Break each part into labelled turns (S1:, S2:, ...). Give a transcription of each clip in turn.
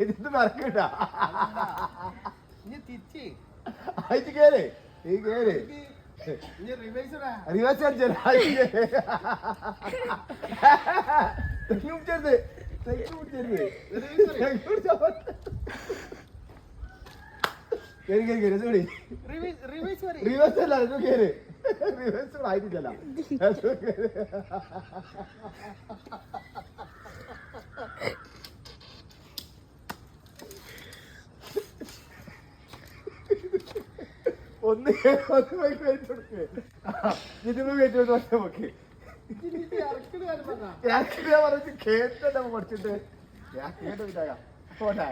S1: ഇത് മറക്കണ്ട അയച്ച് കേറ്. ഈ കേറ്.
S2: റിവേഴ്സ്
S1: അടിച്ചാൽ തെങ്ങ് പിടിച്ചരുത്. തെങ്ങ് പിടിച്ചരുത്. തെങ്ങ് പിടിച്ചാ കേറി കേറി കേറി. സോറി
S2: റിവേഴ്സ്
S1: അല്ല ഇത് കേറ്. റിവേഴ്സ് ആയിട്ടില്ല ഒന്ന് ഒന്ന് പോയി കയറ്റി കൊടുക്ക്. ഇതിന് കയറ്റി കൊടുത്ത് ഒറ്റ നോക്ക്
S2: ഇതിന്റെ ഇറക്കൽ കാര്യം
S1: ഞാൻ കേട്ട പഠിച്ചിട്ട്. കേട്ടിട്ടാ പോട്ടെ.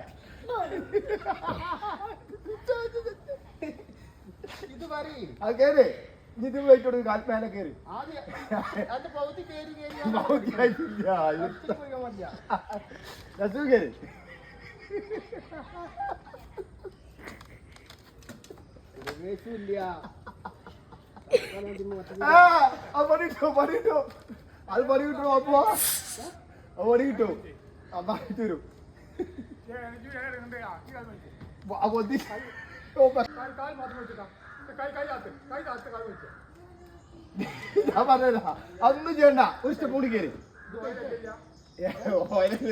S2: ഇത് പറയും.
S1: അത് കേറ്. ഇത് പോയിട്ട് കൊടുക്ക്. കാൽ മേലെ ഭൗതികമായിട്ടില്ല
S2: പോകാൻ പറ്റില്ല
S1: രസു കേറി
S2: റിവേഴ്സും ഇല്ല
S1: ആ അത് പണി കിട്ടും പണി കിട്ടും. അത് പണി കിട്ടും അപ്പൊ. അത് പണി കിട്ടും. അപ്പൊ തരും ഞാൻ പറഞ്ഞതാ അതൊന്നും ചെയ്യണ്ട. ഒരു സ്റ്റെപ്പ് കൂടി കയറി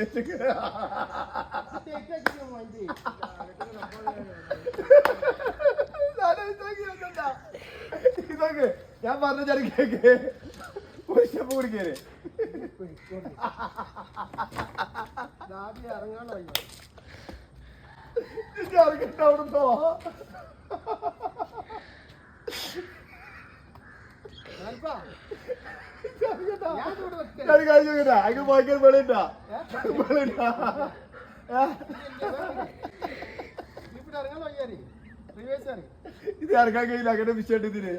S1: ഇതൊക്കെ ഞാൻ പറഞ്ഞ ചെറിയ കേക്ക്. ഒരു സ്റ്റെപ്പ് കൂടി കയറി
S2: ആദ്യം ഇറങ്ങാണോ
S1: ഇറങ്ങിട്ട് അവിടുന്നോ അങ്ങ് വെളിണ്ടാ വെളിണ്ടാ
S2: ഇവിടെ ഇറങ്ങാൻ
S1: ഇത് ഇറക്കാൻ കഴിയില്ല അങ്ങനെ വിഷയം ഇതിന്?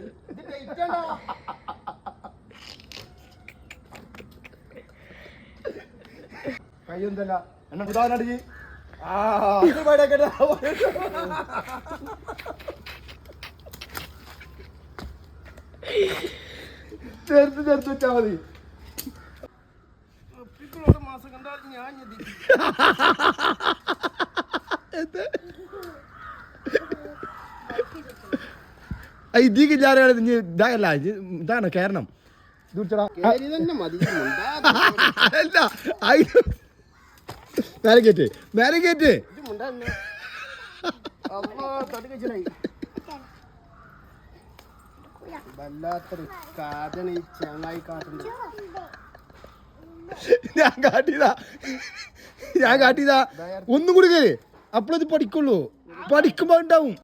S1: കയ്യൊന്നല്ല എന്നെ ഉദാഹരണി ആ. ചേർത്ത് ചേർത്ത് വെച്ചാ മതി.
S2: മാസം കണ്ടാൽ ഞാൻ
S1: ഇതിക്ക് ഞാനാണ് ഇതല്ല ഇത് ഇതാണ് കാരണം ഇത് കുടിച്ചടാ
S2: ഇത് ഇത്
S1: ഞാൻ കാട്ടിയതാ. ഞാൻ കാട്ടിയതാ. ഒന്നും കൂടി കയറി അപ്പോഴത് പഠിക്കുള്ളൂ. പഠിക്കുമ്പോ ഉണ്ടാവും.